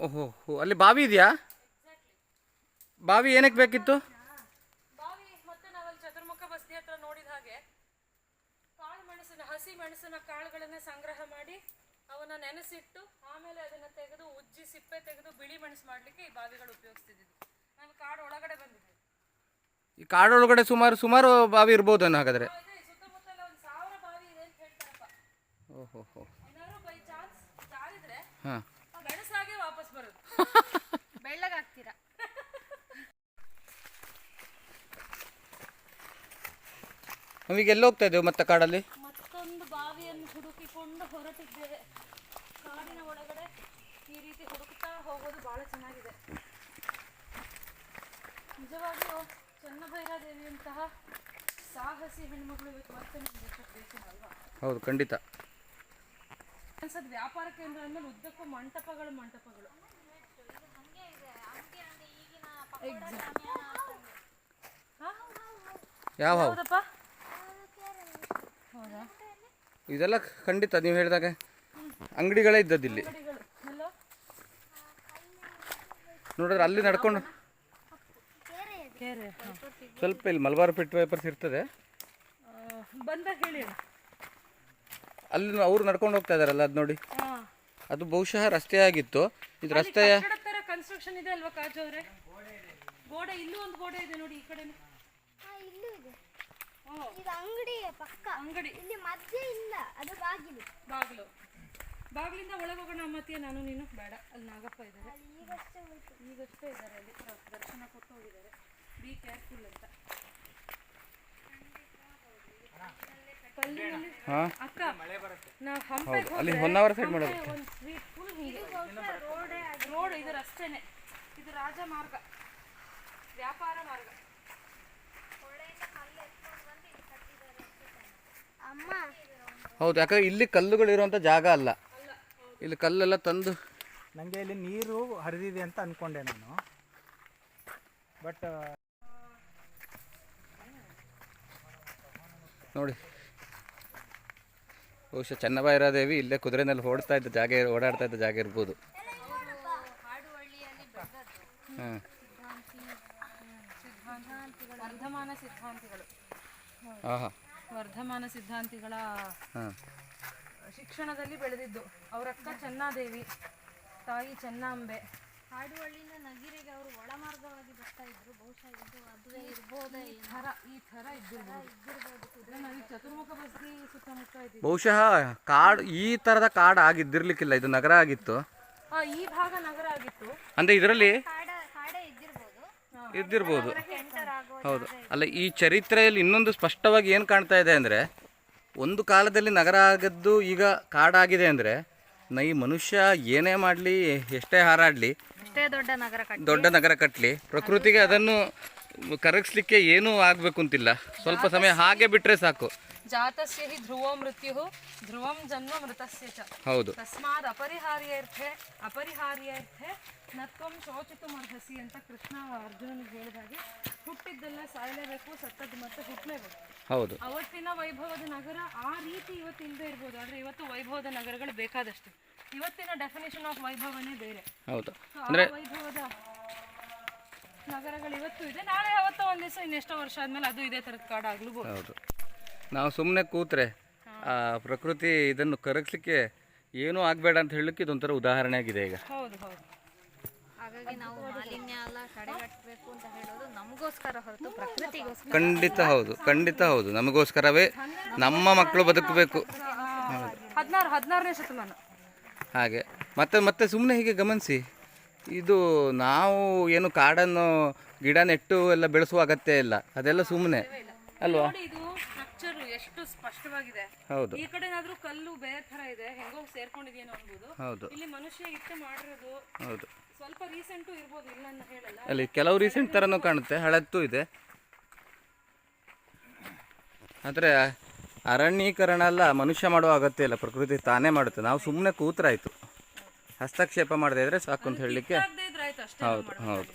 ಓಹೋ ಹೋ ಅಲ್ಲಿ ಬಾವಿ ಇದೆಯಾ? ಬಾವಿ ಏನಕ್ಕೆ ಬೇಕಿತ್ತು? ಬಾವಿ ಮತ್ತೆ ನಾವಲ್ಲಿ ಚತುರ್ಮುಖ ಬಸ್ತಿ ಹತ್ರ ನೋಡಿದ ಹಾಗೆ ಕಾಳು ಮೆಣಸಿನ ಹಸಿ ಮೆಣಸಿನ ಕಾಳುಗಳನ್ನ ಸಂಗ್ರಹ ಮಾಡಿ ಅವನ್ನ ನೆನೆಸಿಟ್ಟು ಆಮೇಲೆ ಅದನ್ನ ತೆಗೆದು ಉಜ್ಜಿ ಸಿಪ್ಪೆ ತೆಗೆದು ಬಿಳಿ ಮೆಣಸು ಮಾಡ್ಲಿಕ್ಕೆ ಈ ಬಾವಿಗಳು ಉಪಯೋಗಿಸ್ತಿದ್ವಿ ನಾನು ಕಾಡು ಒಳಗಡೆ ಬಂದಿದ್ದೆ. ಈ ಕಾಡೊಳಗಡೆ ಸುಮಾರು ಸುಮಾರು ಬಾವಿ ಇರ್ಬೋದೇನೋ ಹಾಗಾದರೆ ಅದೇ ಸುತ್ತಮುತ್ತಲ ಒಂದು ಸಾವಿರ ಬಾವಿ ಇದೆ ಅಂತ ಹೇಳ್ತಾರಪ್ಪ ಓಹೋ ಹೋ ಏನಾದ್ರು ಬೈ ಚಾನ್ಸ್ ಜಾರಿದ್ರೆ ಹಾಂ ಆ ಮೆಣಸಾಗೆ ವಾಪಸ್ ಬರೋದು ಬೆಳ್ಳಗಾಗ್ತೀರಾ ನಾವೀಗ ಎಲ್ಲಿ ಹೋಗ್ತಾ ಇದ್ದೇವೆ ಮತ್ತೆ ಕಾಡಲ್ಲಿ? ಮತ್ತೊಂದು ಬಾವಿಯನ್ನು ಹುಡುಕಿಕೊಂಡು ಹೊರಟಿದ್ದೇವೆ. ಕಾಡಿನ ಒಳಗಡೆ ಈ ರೀತಿ ಹುಡುಕ್ತಾ ಹೋಗೋದು ಬಹಳ ಚೆನ್ನಾಗಿದೆ. ನಿಜವಾಗಿಯೂ ಚನ್ನಭೈರಾದೇವಿಯಂತಹ ಸಾಹಸಿ ಹೆಣ್ಮಗಳು ಇವತ್ತು ಮತ್ತೆ ನಮ್ಮ ದೇಶಕ್ಕೆ ಬೇಕು ಅಲ್ವಾ ಹೌದು ಖಂಡಿತ. ಅನ್ಸದ್ ವ್ಯಾಪಾರ ಕೇಂದ್ರ ಅಂದ್ರೆ ಉದ್ದಕ್ಕೂ ಮಂಟಪಗಳು ಮಂಟಪಗಳು? ಯಾವ ಹಾವು ಇದೆಲ್ಲ ಖಂಡಿತ ನೀವು ಹೇಳಿದಾಗ ಅಂಗಡಿಗಳೇ ಇದ್ದದ್ದು ಇಲ್ಲಿ. ನೋಡಿದ್ರೆ ಅಲ್ಲಿ ನಡ್ಕೊಂಡು ಕೇರೆ ಸ್ವಲ್ಪ ಇಲ್ಲಿ ಮಲಬಾರ್ ಪಿಟ್ ಪೇಪರ್ಸ್ ಇರ್ತದೆ. ಅಲ್ಲಿ ಅವ್ರು ನಡ್ಕೊಂಡು ಹೋಗ್ತಾ ಇದಾರಲ್ಲ ಅದು ನೋಡಿ. ಹಾ ಅದು ಬಹುಶಃ ರಸ್ತೆ ಆಗಿತ್ತು. ಇದು ರಸ್ತೆಯ ಕನ್ಸ್ಟ್ರಕ್ಷನ್ ಇದೆ ಅಲ್ವಾ ಕಾಜು ಅವರೇ? ಗೋಡೆ ಇಲ್ಲೂ ಒಂದು ಗೋಡೆ ಇದೆ ನೋಡಿ ಈ ಕಡೆ ಇದೆ ಅಂಗಡಿ ಪಕ್ಕ. ಅಂಗಡಿ. ಇಲ್ಲಿ ಮಧ್ಯೆ ಇಲ್ಲ ಅದು ಬಾಗಿಲು. ಬಾಗಿಲು. ಬಾಗಿಲಿಂದ ಒಳಗೆ ಹೋಗೋಣ ಅಮ್ಮತ್ತಿಯ ನಾನು ನೀನು. ಬೇಡ ಅಲ್ಲಿ ನಾಗಪ್ಪ ಇದ್ದಾರೆ. ಈಗಷ್ಟೇ ಹೋಯ್ತು. ಈಗಷ್ಟೇ ಇದ್ದಾರೆ ಅಲ್ಲಿ. ದರ್ಶನ ಕೊಟ್ಟು ಹೋಗಿದ್ದಾರೆ. ಬಿ ಕೇರ್ಫುಲ್ ಅಂತ. ಅಕ್ಕ ನಾವು ಹಂಪೆ ಅಲ್ಲಿ ಹೊನ್ನಾವರ ಸೈಡ್ ಮಾಡೋದು ಒಂದು ಸ್ವೀಟ್ ಫುಲ್ ರೋಡ್ ಇದು ರಸ್ತೆನೆ ಇದು ರಾಜಮಾರ್ಗ ವ್ಯಾಪಾರ ಮಾರ್ಗ ಅಮ್ಮ ಹೌದು ಯಾಕಂದ್ರೆ ಇಲ್ಲಿ ಕಲ್ಲುಗಳಿರುವಂಥ ಜಾಗ ಅಲ್ಲ. ಇಲ್ಲಿ ಕಲ್ಲೆಲ್ಲ ತಂದು ನನಗೆ ಇಲ್ಲಿ ನೀರು ಹರಿದಿದೆ ಅಂತ ಅಂದ್ಕೊಂಡೆ ನಾನು. ಬಟ್ ನೋಡಿ. ಬಹುಶಃ ದೇವಿ ಇಲ್ಲೇ ಕುದುರೆನಲ್ಲಿ ಓಡ್ತಾ ಇದ್ದ ಜಾಗ ಓಡಾಡ್ತಾ ಇದ್ದ ಜಾಗ ಇರ್ಬೋದು. ಹಾಂ. ವರ್ಧಮಾನ ಹಾಂ ಆಹಾ. ವರ್ಧಮಾನ ಸಿದ್ಧಾಂತಿಗಳ ಶಿಕ್ಷಣದಲ್ಲಿ ಬೆಳೆದಿದ್ದು. ಅವರಕ್ಕ ಚೆನ್ನಾದೇವಿ ತಾಯಿ ಚೆನ್ನಾಂಬೆ. ಹಾಡುವಳ್ಳಿನ ನಗಿರಿಗೆ ಅವರು ಒಳಮಾರ್ಗವಾಗಿ ಬರ್ತಾ ಇದ್ರು. ಬಹುಶಃ ಇದು ಅದುವೇ ಇರ್ಬೋದೇ ಈ ಥರ ಈ ಥರ ಇದ್ದಿರ್ಬೋದು. ನನಗೆ ಚತುರ್ಮುಖ ಬಸ್ತಿ ಸುತ್ತಮುತ್ತ ಬಹುಶಃ ಕಾಡು ಈ ಥರದ ಕಾಡು ಆಗಿದ್ದಿರ್ಲಿಕ್ಕಿಲ್ಲ. ಇದು ನಗರ ಆಗಿತ್ತು. ಆ, ಈ ಭಾಗ ನಗರ ಆಗಿತ್ತು. ಅಂದ್ರೆ ಇದರಲ್ಲಿ ಇದ್ದಿರ್ಬೋದು. ಹೌದು. ಅಲ್ಲ ಈ ಚರಿತ್ರೆಯಲ್ಲಿ ಇನ್ನೊಂದು ಸ್ಪಷ್ಟವಾಗಿ ಏನು ಕಾಣ್ತಾ ಇದೆ ಅಂದರೆ ಒಂದು ಕಾಲದಲ್ಲಿ ನಗರ ಆಗದ್ದು ಈಗ ಕಾಡಾಗಿದೆ ಅಂದರೆ ನೈ ಈ ಮನುಷ್ಯ ಏನೇ ಮಾಡಲಿ ಎಷ್ಟೇ ಹಾರಾಡಲಿ ದೊಡ್ಡ ನಗರ ಕಟ್ಟಲಿ ಪ್ರಕೃತಿಗೆ ಅದನ್ನು ಕರಗಿಸ್ಲಿಕ್ಕೆ ಏನೂ ಆಗಬೇಕು ಅಂತಿಲ್ಲ ಸ್ವಲ್ಪ ಸಮಯ ಹಾಗೆ ಬಿಟ್ಟರೆ ಸಾಕು. ಜಾತಸ್ಯ ಹಿ ಧ್ರುವೋ ಮೃತ್ಯು ಧ್ರುವಂ ಜನ್ಮ ಮೃತಸ್ಯ ಚ ಹೌದು. ತಸ್ಮಾದ್ ಅಪರಿಹಾರ್ಯರ್ಥೆ ಅಪರಿಹಾರ್ಯರ್ಥೆ ನತ್ವಂ ಶೋಚಿತು ಅರ್ಹಸಿ ಅಂತ ಕೃಷ್ಣ ಅರ್ಜುನನಿಗೆ ಹೇಳಿದಾಗೆ ಹುಟ್ಟಿದ್ದೆಲ್ಲ ಸಾಯಲೇಬೇಕು ಸತ್ತದ್ದು ಮತ್ತೆ ಹುಟ್ಟಲೇಬೇಕು ಹೌದು. ಅವತ್ತಿನ ವೈಭವದ ನಗರ ಆ ರೀತಿ ಇವತ್ತು ಇಲ್ಲದೆ ಇರ್ಬೋದು ಆದ್ರೆ ಇವತ್ತು ವೈಭವದ ನಗರಗಳು ಬೇಕಾದಷ್ಟು। ಇವತ್ತಿನ ಡೆಫಿನೇಷನ್ ಆಫ್ ವೈಭವನೇ ಬೇರೆ। ಹೌದು. ಅಂದ್ರೆ ವೈಭವದ ನಗರಗಳು ಇವತ್ತು ಇದೆ ನಾಳೆ ಯಾವತ್ತೋ ಒಂದ್ ದಿವಸ ಇನ್ನೆಷ್ಟೋ ವರ್ಷ ಆದ್ಮೇಲೆ ಅದು ಇದೇ ತರದ ಕಾರ್ಡ್ ಹೌದು. ನಾವು ಸುಮ್ಮನೆ ಕೂತ್ರೆ ಆ ಪ್ರಕೃತಿ ಇದನ್ನು ಕರಗಿಸ್ಲಿಕ್ಕೆ ಏನೂ ಆಗಬೇಡ ಅಂತ ಹೇಳಲಿಕ್ಕೆ ಇದೊಂಥರ ಉದಾಹರಣೆ ಆಗಿದೆ ಈಗ. ಹೌದು ಹೌದು. ಹಾಗಾಗಿ ನಾವು ಮಾಲಿನ್ಯ ಎಲ್ಲ ತಡೆಗಟ್ಟಬೇಕು ಅಂತ ಹೇಳೋದು ನಮಗೋಸ್ಕರ ಹೊರತು ಪ್ರಕೃತಿಗೋಸ್ಕರ ಖಂಡಿತ ಹೌದು ಖಂಡಿತ ಹೌದು. ನಮಗೋಸ್ಕರವೇ ನಮ್ಮ ಮಕ್ಕಳು ಬದುಕಬೇಕು. ಹದಿನಾರು ಹದಿನಾರನೇ ಶತಮಾನ. ಹಾಗೆ. ಮತ್ತೆ ಮತ್ತೆ ಸುಮ್ಮನೆ ಹೀಗೆ ಗಮನಿಸಿ ಇದು ನಾವು ಏನು ಕಾಡನ್ನು ಗಿಡ ನೆಟ್ಟು ಎಲ್ಲ ಬೆಳೆಸುವ ಅಗತ್ಯ ಇಲ್ಲ. ಅದೆಲ್ಲ ಸುಮ್ಮನೆ ಅಲ್ವಾ? ಇದು ಸ್ಪಷ್ಟವಾಗಿದೆ. ಹೌದು. ಈ ಕಡೆ ಏನಾದ್ರೂ ಕಲ್ಲು ಬೇರೆ ತರ ಇದೆ ಹೆಂಗೋ ಸೇರ್ಕೊಂಡಿದೆಯೇನೋ ಅನ್ಬೋದು ಹೌದು. ಇಲ್ಲಿ ಮನುಷ್ಯ ಇಟ್ಟು ಮಾಡಿರೋದು ಹೌದು. ಸ್ವಲ್ಪ ರೀಸೆಂಟು ಇರ್ಬೋದು ಇಲ್ಲ ಅಂತ ಹೇಳಲ್ಲ. ಅಲ್ಲಿ ಕೆಲವು ರೀಸೆಂಟ್ ಥರನೂ ಕಾಣುತ್ತೆ ಹಳತ್ತು ಇದೆ. ಆದರೆ ಅರಣ್ಯೀಕರಣ ಎಲ್ಲ ಮನುಷ್ಯ ಮಾಡುವ ಅಗತ್ಯ ಇಲ್ಲ ಪ್ರಕೃತಿ ತಾನೇ ಮಾಡುತ್ತೆ. ನಾವು ಸುಮ್ಮನೆ ಕೂತ್ರಾಯ್ತು. ಹಸ್ತಕ್ಷೇಪ ಮಾಡದೇ ಇದ್ರೆ ಸಾಕು ಅಂತ ಹೇಳಲಿಕ್ಕೆ ಹೌದು ಹೌದು.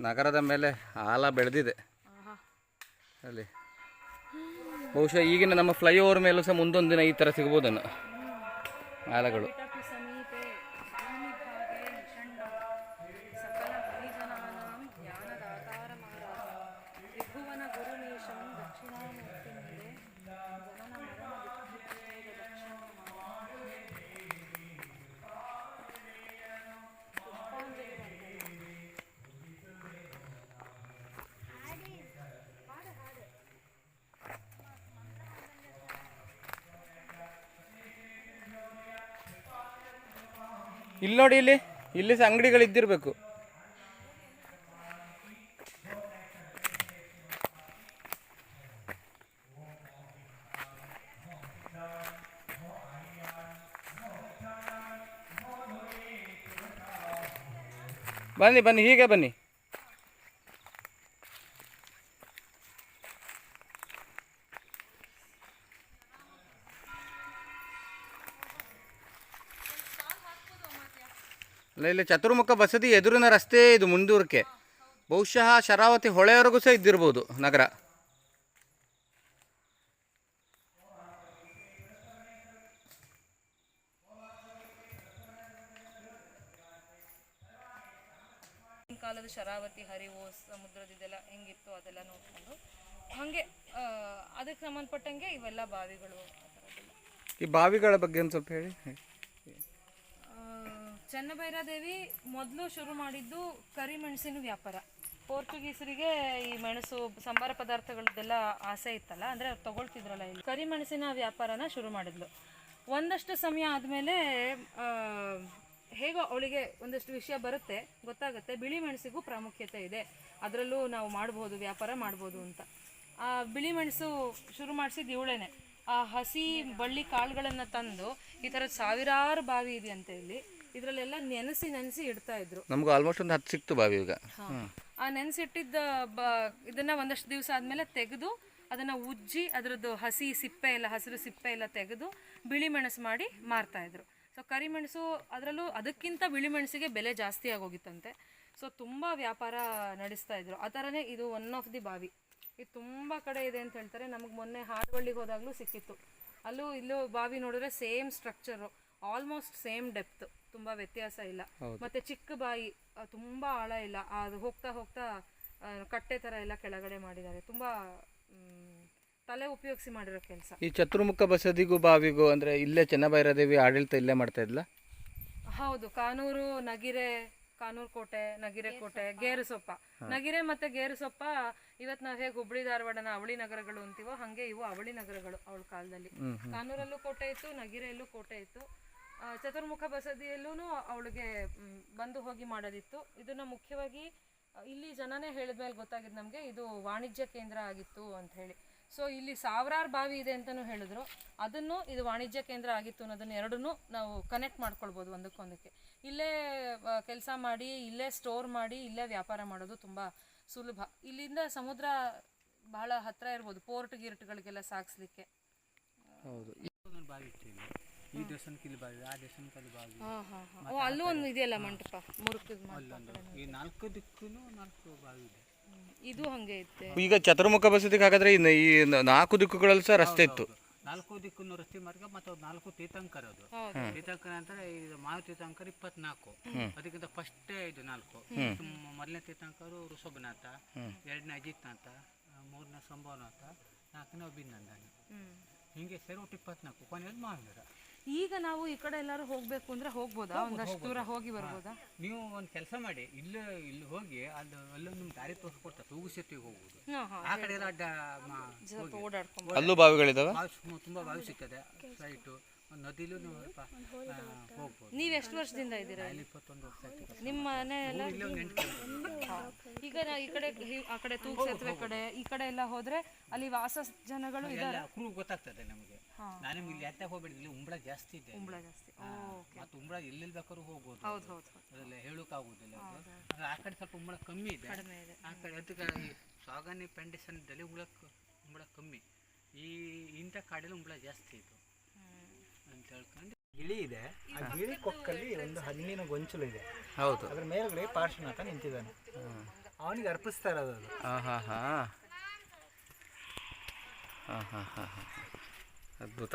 ನಗರದ ಮೇಲೆ ಆಲ ಬೆಳೆದಿದೆ. ಅಲ್ಲಿ. ಬಹುಶಃ ಈಗಿನ ನಮ್ಮ ಫ್ಲೈಓವರ್ ಮೇಲೂ ಸಹ ಮುಂದೊಂದು ದಿನ ಈ ಥರ ಸಿಗ್ಬೋದನ್ನು ಆಲಗಳು. ಇಲ್ಲಿ ನೋಡಿ ಇಲ್ಲಿ ಇಲ್ಲಿ ಸಹ ಅಂಗಡಿಗಳು ಇದ್ದಿರಬೇಕು. ಬನ್ನಿ ಬನ್ನಿ ಹೀಗೆ ಬನ್ನಿ. ಅಲ್ಲ ಇಲ್ಲಿ ಚತುರ್ಮುಖ ಬಸದಿ ಎದುರಿನ ರಸ್ತೆ ಇದು ಮುಂದೂರಕ್ಕೆ ಬಹುಶಃ ಶರಾವತಿ ಹೊಳೆಯವರೆಗೂ ಸಹ ಇದ್ದಿರ್ಬೋದು ನಗರ. ಕಾಲದ ಶರಾವತಿ ಹರಿವು ಸಮುದ್ರದಿದೆಲ್ಲ ಹೆಂಗಿತ್ತು ಅದೆಲ್ಲ ನೋಡ್ಕೊಂಡು. ಹಾಗೆ ಅದಕ್ಕೆ ಸಂಬಂಧಪಟ್ಟಂಗೆ ಇವೆಲ್ಲ ಬಾವಿಗಳು ಈ ಬಾವಿಗಳ ಬಗ್ಗೆ ಒಂದು ಸ್ವಲ್ಪ ಹೇಳಿ. ಚೆನ್ನಭೈರಾದೇವಿ ಮೊದಲು ಶುರು ಮಾಡಿದ್ದು ಕರಿಮೆಣಸಿನ ವ್ಯಾಪಾರ. ಪೋರ್ಚುಗೀಸರಿಗೆ ಈ ಮೆಣಸು, ಸಂಬಾರ ಪದಾರ್ಥಗಳದ್ದೆಲ್ಲ ಆಸೆ ಇತ್ತಲ್ಲ, ಅಂದರೆ ಅವ್ರು ತೊಗೊಳ್ತಿದ್ರಲ್ಲ ಇಲ್ಲಿ. ಕರಿಮೆಣಸಿನ ವ್ಯಾಪಾರನ ಶುರು ಮಾಡಿದ್ಲು. ಒಂದಷ್ಟು ಸಮಯ ಆದಮೇಲೆ ಹೇಗೋ ಅವಳಿಗೆ ಒಂದಷ್ಟು ವಿಷಯ ಬರುತ್ತೆ, ಗೊತ್ತಾಗುತ್ತೆ. ಬಿಳಿ ಮೆಣಸಿಗೂ ಪ್ರಾಮುಖ್ಯತೆ ಇದೆ. ಅದರಲ್ಲೂ ನಾವು ಮಾಡ್ಬೋದು, ವ್ಯಾಪಾರ ಮಾಡ್ಬೋದು ಅಂತ. ಆ ಬಿಳಿ ಮೆಣಸು ಶುರು ಮಾಡಿಸಿದ ಇವಳೇನೆ. ಆ ಹಸಿ, ಬಳ್ಳಿ ಕಾಳುಗಳನ್ನು ತಂದು, ಈ ಥರದ ಸಾವಿರಾರು ಬಾವಿ ಇದೆಯಂತೆ ಇಲ್ಲಿ. ಇದರಲ್ಲೆಲ್ಲ ನೆನೆಸಿ ನೆನೆಸಿ ಇಡ್ತಾ ಇದ್ರು. ನಮ್ಗೆ ಆಲ್ಮೋಸ್ಟ್ ಒಂದು ಹತ್ತು ಸಿಕ್ತು ಬಾವಿ ಈಗ. ಆ ನೆನೆಸಿಟ್ಟಿದ್ದ ಬ ಇದನ್ನ ಒಂದಷ್ಟು ದಿವಸ ಆದಮೇಲೆ ತೆಗೆದು ಅದನ್ನ ಉಜ್ಜಿ ಅದರದ್ದು ಹಸಿ ಸಿಪ್ಪೆ ಎಲ್ಲ ಹಸಿರು ಸಿಪ್ಪೆ ಎಲ್ಲ ತೆಗೆದು ಬಿಳಿ ಮೆಣಸು ಮಾಡಿ ಮಾರ್ತಾ ಇದ್ರು. ಸೊ ಕರಿಮೆಣಸು ಅದರಲ್ಲೂ ಅದಕ್ಕಿಂತ ಬಿಳಿ ಮೆಣಸಿಗೆ ಬೆಲೆ ಜಾಸ್ತಿ ಆಗೋಗಿತ್ತಂತೆ. ಸೊ ತುಂಬ ವ್ಯಾಪಾರ ನಡೆಸ್ತಾ ಇದ್ರು. ಆ ಥರನೇ ಇದು ಒನ್ ಆಫ್ ದಿ ಬಾವಿ. ಇದು ತುಂಬ ಕಡೆ ಇದೆ ಅಂತ ಹೇಳ್ತಾರೆ. ನಮಗೆ ಮೊನ್ನೆ ಹಾಡವಳ್ಳಿಗೆ ಹೋದಾಗಲೂ ಸಿಕ್ಕಿತ್ತು. ಅಲ್ಲೂ ಇಲ್ಲೂ ಬಾವಿ ನೋಡಿದ್ರೆ same structure almost same depth ತುಂಬ ವ್ಯತ್ಯಾಸ ಇಲ್ಲ. ಮತ್ತೆ ಚಿಕ್ಕ ಬಾಯಿ ತುಂಬಾ ಆಳ ಇಲ್ಲ. ಅದು ಹೋಗ್ತಾ ಹೋಗ್ತಾ ಕಟ್ಟೆ ತರ ಎಲ್ಲ ಕೆಳಗಡೆ ಮಾಡಿದ್ದಾರೆ. ತುಂಬಾ ತಲೆ ಉಪಯೋಗಿಸಿ ಮಾಡಿರೋ ಕೆಲಸ. ಈ ಚತುರ್ಮುಖ ಬಸದಿಗೂ ಬಾವಿಗೂ ಅಂದ್ರೆ ಇಲ್ಲೇ ಚೆನ್ನಭೈರದೇವಿ ಆಡಳಿತ ಇಲ್ಲೇ ಮಾಡ್ತಾ ಇದ್ಲ? ಹೌದು. ಕಾನೂರು ನಗಿರೆ ಕಾನೂರು ಕೋಟೆ ನಗಿರೆ ಕೋಟೆ ಗೇರುಸೊಪ್ಪ. ನಗಿರೆ ಮತ್ತೆ ಗೇರುಸೊಪ್ಪ ಇವತ್ ನಾವ್ ಹೇಗೆ ಹುಬ್ಳಿ ಧಾರವಾಡನ ಅವಳಿ ನಗರಗಳು ಅಂತೀವೋ ಹಂಗೆ ಇವು ಅವಳಿ ನಗರಗಳು ಅವಳ ಕಾಲದಲ್ಲಿ. ಕಾನೂರಲ್ಲೂ ಕೋಟೆ ಇತ್ತು ನಗಿರೆಯಲ್ಲೂ ಕೋಟೆ ಇತ್ತು. ಚತುರ್ಮುಖ ಬಸದಿಯಲ್ಲೂ ಅವಳಿಗೆ ಬಂದು ಹೋಗಿ ಮಾಡೋದಿತ್ತು ಇದನ್ನು ಮುಖ್ಯವಾಗಿ ಇಲ್ಲಿ ಜನನೇ ಹೇಳಿದ್ಮೇಲೆ ಗೊತ್ತಾಗಿದ್ದು ನಮಗೆ ಇದು ವಾಣಿಜ್ಯ ಕೇಂದ್ರ ಆಗಿತ್ತು ಅಂತ ಹೇಳಿ. ಸೊ ಇಲ್ಲಿ ಸಾವಿರಾರು ಬಾವಿ ಇದೆ ಅಂತಲೂ ಹೇಳಿದ್ರು. ಅದನ್ನು ಇದು ವಾಣಿಜ್ಯ ಕೇಂದ್ರ ಆಗಿತ್ತು ಅನ್ನೋದನ್ನು ಎರಡನ್ನೂ ನಾವು ಕನೆಕ್ಟ್ ಮಾಡ್ಕೊಳ್ಬೋದು ಒಂದಕ್ಕೊಂದಕ್ಕೆ. ಇಲ್ಲೇ ಕೆಲಸ ಮಾಡಿ ಇಲ್ಲೇ ಸ್ಟೋರ್ ಮಾಡಿ ಇಲ್ಲೇ ವ್ಯಾಪಾರ ಮಾಡೋದು ತುಂಬ ಸುಲಭ. ಇಲ್ಲಿಂದ ಸಮುದ್ರ ಬಹಳ ಹತ್ತಿರ ಇರ್ಬೋದು ಪೋರ್ಟ್ ಗೀರ್ಟ್ಗಳಿಗೆಲ್ಲ ಸಾಗಿಸ್ಲಿಕ್ಕೆ ಹೌದು. ಬಾವಿ ಈ ದೇವಸ್ಥಾನಕ್ಕೆ ಇಲ್ಲಿ ಬಾವಿ ಆ ದೇವಸ್ಥಾನಕ್ಕೆ ಅಲ್ಲಿ ಬಾವಿ. ಓ ಅಲ್ಲೂ ಒಂದು ಇದೆಯಲ್ಲ ಮಂಟಪ ಮುರುಕದ ಅಲ್ಲೊಂದು. ಈ ನಾಲ್ಕು ದಿಕ್ಕೂ ನಾಲ್ಕು ಬಾವಿ ಇದೆ. ಇದು ಹಂಗೆ ಇತ್ತೆ ಈಗ ಚತುರ್ಮುಖ ಬಸದಿಗೆ ಹಾಗಾದ್ರೆ ಈ ಈ ನ- ನಾಲ್ಕು ದಿಕ್ಕುಗಳಲ್ಲಿ ಸಹ ರಸ್ತೆ ಇತ್ತು. ನಾಲ್ಕು ದಿಕ್ಕನ್ನು ರಸ್ತೆ ಮಾರ್ಗ ಮತ್ತು ಅದು ನಾಲ್ಕು ತೀರ್ಥಂಕರ ಅದು. ತೀರ್ಥಂಕರ ಅಂದ್ರೆ ಇದು ಮಾವ ತೀರ್ಥಂಕರ ಇಪ್ಪತ್ನಾಲ್ಕು. ಅದಕ್ಕಿಂತ ಫಸ್ಟೇ ಇದು ನಾಲ್ಕು. ಮ್- ಮೊದಲನೇ ತೀರ್ಥಂಕರು ಋಷಭನಾಥ ಎರಡನೇ ಅಜಿತ್ನಾಥ ಮೂರನೇ ಸಂಭವನಾಥ ನಾಲ್ಕನೇ ಅಭಿನಂದನ. ಹ್ಮ್. ಹಿಂಗೆ ಸೇರಿ ಒಟ್ಟು ಇಪ್ಪತ್ನಾಲ್ಕು ಕೊನೆಯದು ಮಾವಿರ ಈಗ ನಾವು ಈ ಕಡೆ ಎಲ್ಲಾರು ಹೋಗ್ಬೇಕು ಅಂದ್ರೆ ಹೋಗ್ಬೋದಾ? ಒಂದಷ್ಟು ದೂರ ಹೋಗಿ ಬರ್ಬೋದಾ? ನೀವು ಒಂದು ಕೆಲಸ ಮಾಡಿ. ಇಲ್ಲಿ ಇಲ್ಲಿ ಹೋಗಿ ಅದು ಅಲ್ಲೊಂದು ನಿಮ್ಗೆ ದಾರಿ ತೋರಿಸ್ಕೊಡ್ತಾರೆ ತೂಗು ಸೇತುವೆ ಹೋಗ್ಬೋದು. ಆ ಕಡೆ ಎಲ್ಲ ಅಡ್ಡ ಮ- ಓಡಾಡ್ಕೊಂಡು ಅಲ್ಲೂ ಬಾವಿಗಳಿದಾವೆ? ಬಾವಿ ತುಂಬಾ ಬಾವಿ ಸಿಗ್ತದೆ. ಸೈಟು ನದಿಲೂ ನೀವು ಸ್ವಲ್ಪ ಆ, ಹೋಗ್ಬೋದು. ನೀವ್ ಎಷ್ಟು ವರ್ಷದಿಂದ ಇದ್ದೀರಾ ಅಲ್ಲಿ ಇಪ್ಪತ್ತೊಂದು ವರ್ಷ ಆಯ್ತು ನಿಮ್ಮ ಮನೆ ಎಲ್ಲ ಇಲ್ಲೇ ಒಂದು ಎಂಟು ಕಿಲೋಮೀಟರ್. ಈಗ ನಾ ಈ ಕಡೆ ಆ ಕಡೆ ತೂಗ್ ಸೇತುವೆ ಕಡೆ ಈ ಕಡೆ ಎಲ್ಲ ಹೋದ್ರೆ ಅಲ್ಲಿ ವಾಸ ಜನಗಳು ಇದ್ದಾರೆ? ಎಲ್ಲ ಕ್ರೂ ಗೊತ್ತಾಗ್ತದೆ ನಮಗೆ. ನಾನು ನಿಮ್ಗೆ ಇಲ್ಲಿ ಯಾಕೆ ಹೋಗ್ಬೇಡಿ. ಇಲ್ಲಿ ಉಂಬಳ ಜಾಸ್ತಿ ಇದೆ ಉಂಬಳ ಜಾಸ್ತಿ. ಮತ್ತು ಉಂಬಳ ಎಲ್ಲೆಲ್ಲಿ ಬೇಕಾದ್ರೂ ಹೋಗ್ಬೋದು. ಹೌದು ಹೌದು ಅದೆಲ್ಲ ಹೇಳೋಕ್ಕಾಗೋದಿಲ್ಲ ಅದು. ಆದ್ರೆ ಆ ಕಡೆ ಸ್ವಲ್ಪ ಉಂಬಳ ಕಮ್ಮಿ ಇದೆ. ಇದೆ. ಆ ಕಡೆ ಅದಕ್ಕೆ ಈ ಸಾಗಣೆ ಪೆಂಡಿಸನ್ ಇದ್ದಲ್ಲಿ ಉಂಬಳ ಉಂಬಳ ಕಮ್ಮಿ. ಈ ಇಂಥ ಕಾಡಲ್ಲಿ ಉಂಬಳ ಜಾಸ್ತಿ ಇತ್ತು ಅಂತ ಹೇಳ್ಕೊಂಡು. ಗಿಳಿ ಇದೆ. ಆ ಗಿಳಿ ಕೊಕ್ಕಲ್ಲಿ ಒಂದು ಹಣ್ಣಿನ ಗೊಂಚಲು ಇದೆ. ಹೌದು. ಅದ್ರ ಮೇಲ್ಗಡೆ ಪಾರ್ಶ್ವನಾಥ ನಿಂತಿದ್ದಾನೆ. ಅವನಿಗೆ ಅರ್ಪಿಸ್ತಾ ಇರೋದು ಅದು. ಹಾಂ ಹಾಂ ಹಾಂ ಹಾಂ ಹಾಂ ಹಾಂ ಹಾಂ ಅದ್ಭುತ.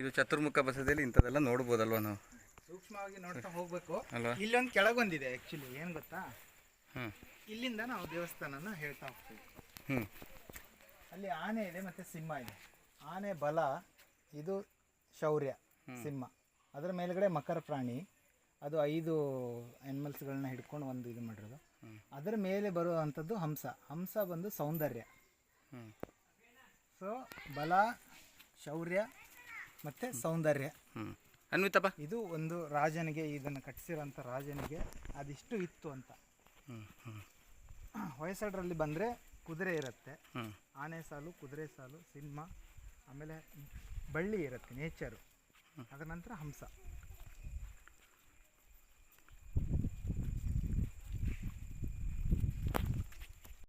ಇದು ಚತುರ್ಮುಖ ಬಸದಿಯಲ್ಲಿ ಇಂಥದ್ದೆಲ್ಲ ನೋಡ್ಬೋದಲ್ವ ನಾವು? ಸೂಕ್ಷ್ಮವಾಗಿ ನೋಡ್ತಾ ಹೋಗ್ಬೇಕು. ಅಲ್ವಾ? ಇಲ್ಲೊಂದು ಕೆಳಗೊಂದಿದೆ ಆ್ಯಕ್ಚುಲಿ ಏನು ಗೊತ್ತಾ? ಹ್ಞೂ ಇಲ್ಲಿಂದ ನಾವು ದೇವಸ್ಥಾನನ ಹೇಳ್ತಾ ಹೋಗ್ತೀವಿ. ಹ್ಞೂ ಅಲ್ಲಿ ಆನೆ ಇದೆ ಮತ್ತು ಸಿಂಹ ಇದೆ. ಆನೆ ಬಲ ಇದು ಶೌರ್ಯ ಸಿಂಹ. ಅದರ ಮೇಲ್ಗಡೆ ಮಕರ ಪ್ರಾಣಿ ಅದು ಐದು ಆ್ಯನಿಮಲ್ಸ್ಗಳನ್ನ ಹಿಡ್ಕೊಂಡು ಒಂದು ಇದು ಮಾಡಿರೋದು. ಅದರ ಮೇಲೆ ಬರುವಂಥದ್ದು ಹಂಸ. ಹಂಸ ಬಂದು ಸೌಂದರ್ಯ. ಸೊ ಬಲ ಶೌರ್ಯ ಮತ್ತು ಸೌಂದರ್ಯ. ಹ್ಞೂ ಅನ್ವಿತಪ್ಪ? ಇದು ಒಂದು ರಾಜನಿಗೆ ಇದನ್ನು ಕಟ್ಟಿಸಿರೋಂಥ ರಾಜನಿಗೆ ಅದಿಷ್ಟು ಇತ್ತು ಅಂತ. ಹ್ಞೂ ಹ್ಞೂ ಹೊಯ್ಸಳರಲ್ಲಿ ಬಂದರೆ ಕುದುರೆ ಇರುತ್ತೆ. ಆನೆ ಸಾಲು ಕುದುರೆ ಸಾಲು ಸಿಂಹ ಆಮೇಲೆ ಬಳ್ಳಿ ಇರುತ್ತೆ ನೇಚರು. ಅದರ ನಂತರ ಹಂಸ.